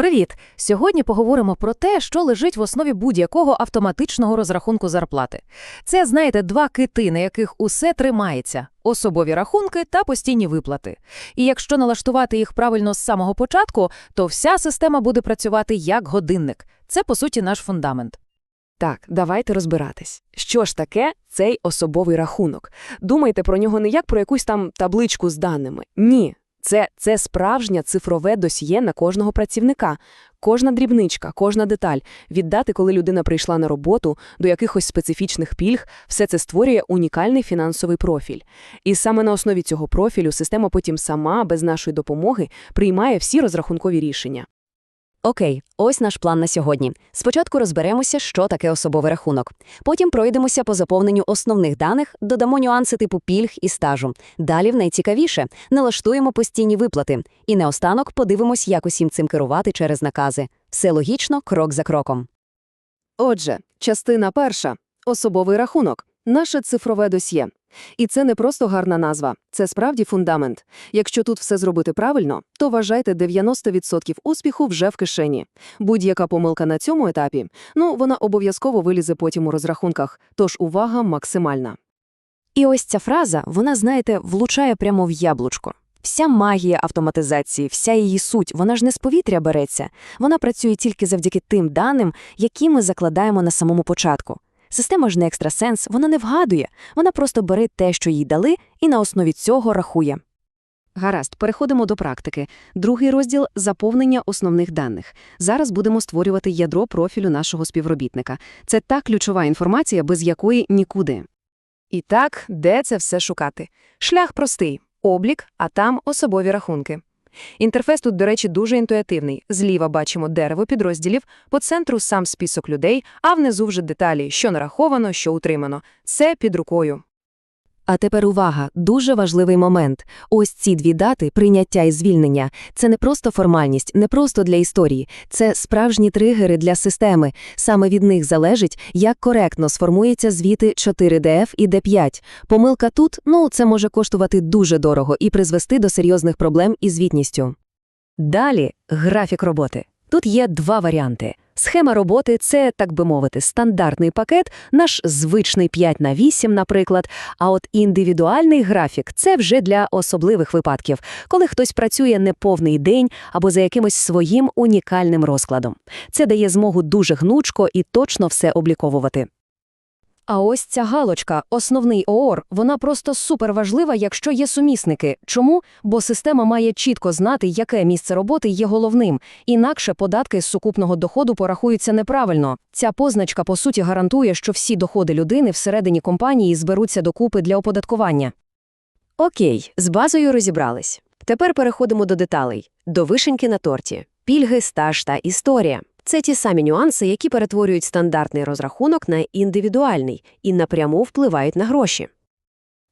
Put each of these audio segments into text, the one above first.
Привіт! Сьогодні поговоримо про те, що лежить в основі будь-якого автоматичного розрахунку зарплати. Це, знаєте, два кити, на яких усе тримається – особові рахунки та постійні виплати. І якщо налаштувати їх правильно з самого початку, то вся система буде працювати як годинник. Це, по суті, наш фундамент. Так, давайте розбиратись. Що ж таке цей особовий рахунок? Думайте про нього не як про якусь там табличку з даними. Ні. Це, це справжнє цифрове досьє на кожного працівника. Кожна дрібничка, кожна деталь, віддати, коли людина прийшла на роботу, до якихось специфічних пільг, все це створює унікальний фінансовий профіль. І саме на основі цього профілю система потім сама, без нашої допомоги, приймає всі розрахункові рішення. Окей, ось наш план на сьогодні. Спочатку розберемося, що таке особовий рахунок. Потім пройдемося по заповненню основних даних, додамо нюанси типу пільг і стажу. Далі в найцікавіше налаштуємо постійні виплати. І наостанок подивимось, як усім цим керувати через накази. Все логічно, крок за кроком. Отже, частина перша – особовий рахунок, наше цифрове досьє. І це не просто гарна назва, це справді фундамент. Якщо тут все зробити правильно, то вважайте 90% успіху вже в кишені. Будь-яка помилка на цьому етапі, ну, вона обов'язково вилізе потім у розрахунках, тож увага максимальна. І ось ця фраза, вона, знаєте, влучає прямо в яблучко. Вся магія автоматизації, вся її суть, вона ж не з повітря береться. Вона працює тільки завдяки тим даним, які ми закладаємо на самому початку. Система ж не екстрасенс, вона не вгадує, вона просто бере те, що їй дали, і на основі цього рахує. Гаразд, переходимо до практики. Другий розділ – заповнення основних даних. Зараз будемо створювати ядро профілю нашого співробітника. Це та ключова інформація, без якої нікуди. І так, де це все шукати? Шлях простий – облік, а там особові рахунки. Інтерфейс тут, до речі, дуже інтуїтивний. Зліва бачимо дерево підрозділів, по центру сам список людей, а внизу вже деталі, що нараховано, що утримано. Це під рукою. А тепер увага, дуже важливий момент. Ось ці дві дати, прийняття і звільнення, це не просто формальність, не просто для історії, це справжні тригери для системи. Саме від них залежить, як коректно сформується звіти 4DF і D5. Помилка тут, ну, це може коштувати дуже дорого і призвести до серйозних проблем із звітністю. Далі графік роботи. Тут є два варіанти. Схема роботи – це, так би мовити, стандартний пакет, наш звичний 5 на 8, наприклад, а от індивідуальний графік – це вже для особливих випадків, коли хтось працює не повний день або за якимось своїм унікальним розкладом. Це дає змогу дуже гнучко і точно все обліковувати. А ось ця галочка, основний ООР, вона просто суперважлива, якщо є сумісники. Чому? Бо система має чітко знати, яке місце роботи є головним, інакше податки з сукупного доходу порахуються неправильно. Ця позначка, по суті, гарантує, що всі доходи людини всередині компанії зберуться докупи для оподаткування. Окей, з базою розібрались. Тепер переходимо до деталей, до вишеньки на торті, пільги, стаж та історія. Це ті самі нюанси, які перетворюють стандартний розрахунок на індивідуальний і напряму впливають на гроші.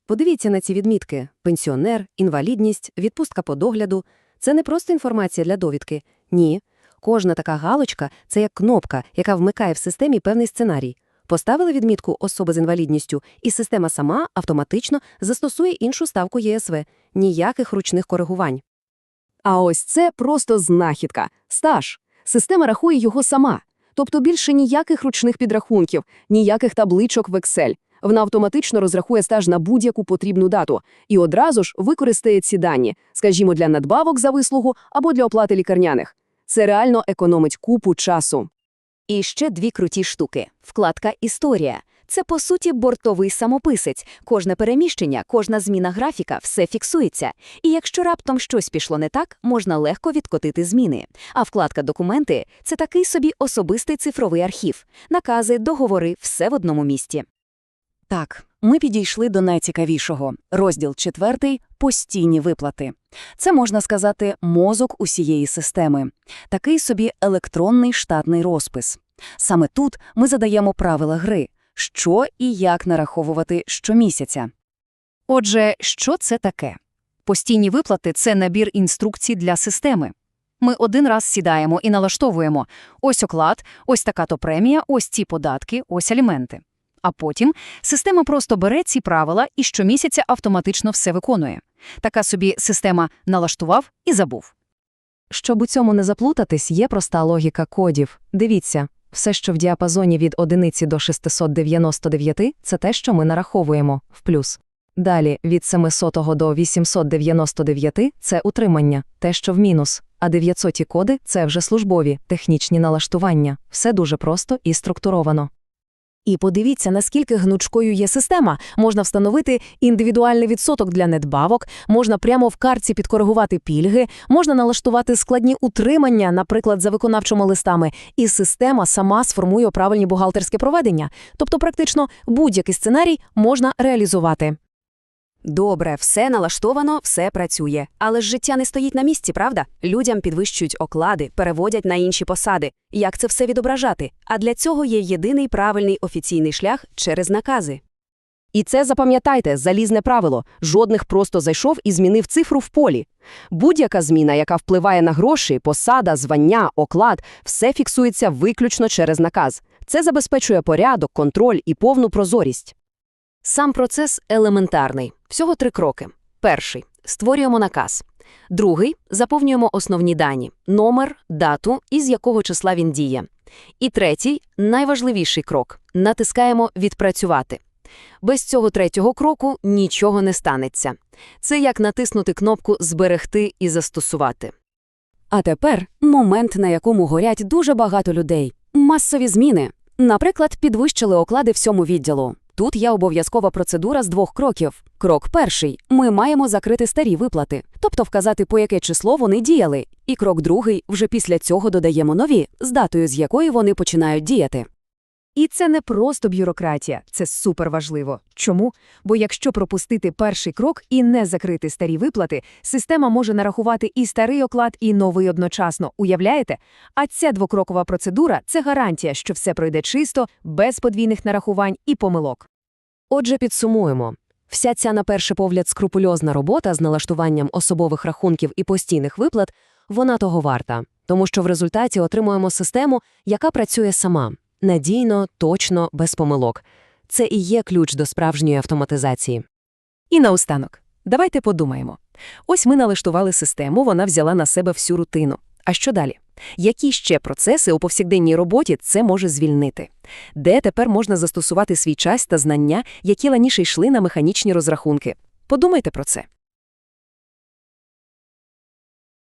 Подивіться на ці відмітки – пенсіонер, інвалідність, відпустка по догляду. Це не просто інформація для довідки. Ні. Кожна така галочка – це як кнопка, яка вмикає в системі певний сценарій. Поставили відмітку «особа з інвалідністю», і система сама автоматично застосує іншу ставку ЄСВ. Ніяких ручних коригувань. А ось це просто знахідка – стаж. Система рахує його сама. Тобто більше ніяких ручних підрахунків, ніяких табличок в Excel. Вона автоматично розрахує стаж на будь-яку потрібну дату і одразу ж використає ці дані, скажімо, для надбавок за вислугу або для оплати лікарняних. Це реально економить купу часу. І ще дві круті штуки. Вкладка «Історія». Це, по суті, бортовий самописець. Кожне переміщення, кожна зміна графіка – все фіксується. І якщо раптом щось пішло не так, можна легко відкотити зміни. А вкладка «Документи» – це такий собі особистий цифровий архів. Накази, договори – все в одному місці. Так, ми підійшли до найцікавішого. Розділ четвертий – постійні виплати. Це, можна сказати, мозок усієї системи. Такий собі електронний штатний розпис. Саме тут ми задаємо правила гри – що і як нараховувати щомісяця. Отже, що це таке? Постійні виплати – це набір інструкцій для системи. Ми один раз сідаємо і налаштовуємо ось оклад, ось така-то премія, ось ці податки, ось аліменти. А потім система просто бере ці правила і щомісяця автоматично все виконує. Така собі система налаштував і забув. Щоб у цьому не заплутатись, є проста логіка кодів. Дивіться, все, що в діапазоні від 1 до 699 – це те, що ми нараховуємо, в плюс. Далі, від 700 до 899 – це утримання, те, що в мінус, а 900 коди – це вже службові, технічні налаштування. Все дуже просто і структуровано. І подивіться, наскільки гнучкою є система. Можна встановити індивідуальний відсоток для недбавок, можна прямо в картці підкоригувати пільги, можна налаштувати складні утримання, наприклад, за виконавчими листами, і система сама сформує правильні бухгалтерське проведення. Тобто, практично будь-який сценарій можна реалізувати. Добре, все налаштовано, все працює. Але ж життя не стоїть на місці, правда? Людям підвищують оклади, переводять на інші посади. Як це все відображати? А для цього є єдиний правильний офіційний шлях через накази. І це запам'ятайте, залізне правило. Жодних просто зайшов і змінив цифру в полі. Будь-яка зміна, яка впливає на гроші, посада, звання, оклад, все фіксується виключно через наказ. Це забезпечує порядок, контроль і повну прозорість. Сам процес елементарний. Всього три кроки. Перший – створюємо наказ. Другий – заповнюємо основні дані – номер, дату і з якого числа він діє. І третій – найважливіший крок – натискаємо «Відпрацювати». Без цього третього кроку нічого не станеться. Це як натиснути кнопку «Зберегти» і «Застосувати». А тепер момент, на якому горять дуже багато людей. Масові зміни. Наприклад, підвищили оклади всьому відділу. Тут є обов'язкова процедура з двох кроків. Крок перший – ми маємо закрити старі виплати, тобто вказати, по яке число вони діяли. І крок другий – вже після цього додаємо нові, з датою, з якої вони починають діяти. І це не просто бюрократія, це суперважливо. Чому? Бо якщо пропустити перший крок і не закрити старі виплати, система може нарахувати і старий оклад, і новий одночасно. Уявляєте? А ця двокрокова процедура це гарантія, що все пройде чисто, без подвійних нарахувань і помилок. Отже, підсумуємо. Вся ця, на перший погляд, скрупульозна робота з налаштуванням особових рахунків і постійних виплат, вона того варта, тому що в результаті отримуємо систему, яка працює сама, надійно, точно, без помилок. Це і є ключ до справжньої автоматизації. І наостанок, давайте подумаємо. Ось ми налаштували систему, вона взяла на себе всю рутину. А що далі? Які ще процеси у повсякденній роботі це може звільнити? Де тепер можна застосувати свій час та знання, які раніше йшли на механічні розрахунки? Подумайте про це.